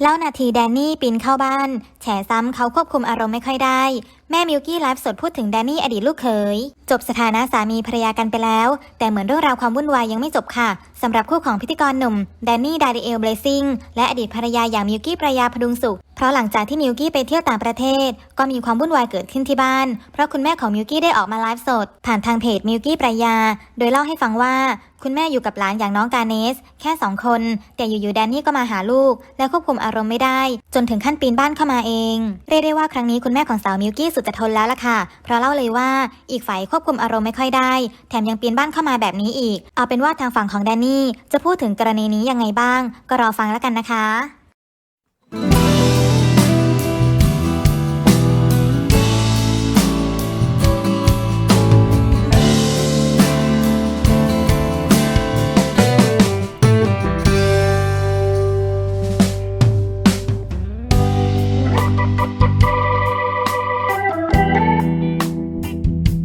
เล่านาทีแดนนี่ปีนเข้าบ้าน แฉซ้ำเขาควบคุมอารมณ์ไม่ค่อยได้ แม่มิวกี้ไลฟ์สดพูดถึงแดนนี่อดีตลูกเขยจบสถานะสามีภรรยากันไปแล้ว แต่เหมือนเรื่องราวความวุ่นวายยังไม่จบค่ะสำหรับคู่ของพิธีกรหนุ่มแดนนี่ดาริเอลเบลซิงและอดีตภรรยาอย่างมิวกี้ปรยาพดุงสุข เพราะหลังจากที่มิวกี้ไปเที่ยวต่างประเทศ ก็มีความวุ่นวายเกิดขึ้นที่บ้าน เพราะคุณแม่ของมิวกี้ได้ออกมาไลฟ์สด ผ่านทางเพจมิวกี้ปรยา โดยเล่าให้ฟังว่าคุณแม่อยู่กับหลานอย่างน้องกาเนส แค่สองคน แต่อยู่ๆแดนนี่ก็มาหาลูก และควบคุมอารมณ์ไม่ได้ จนถึงขั้นปีนบ้านเข้ามาเองเรียกได้ว่าครั้งนี้คุณแม่ของสาวมิวกี้สุดจะทนแล้วล่ะค่ะ เพราะเล่าเลยว่าอีกฝ่ายควบคุมอารมณ์ไม่ค่อยได้ แถมยังปีนบ้านเข้ามาแบบนี้อีก เอาเป็นว่าทางฝั่งของแดนนี่จะพูดถึงกรณีนี้ยังไงบ้าง ก็รอฟังแล้วกันนะคะ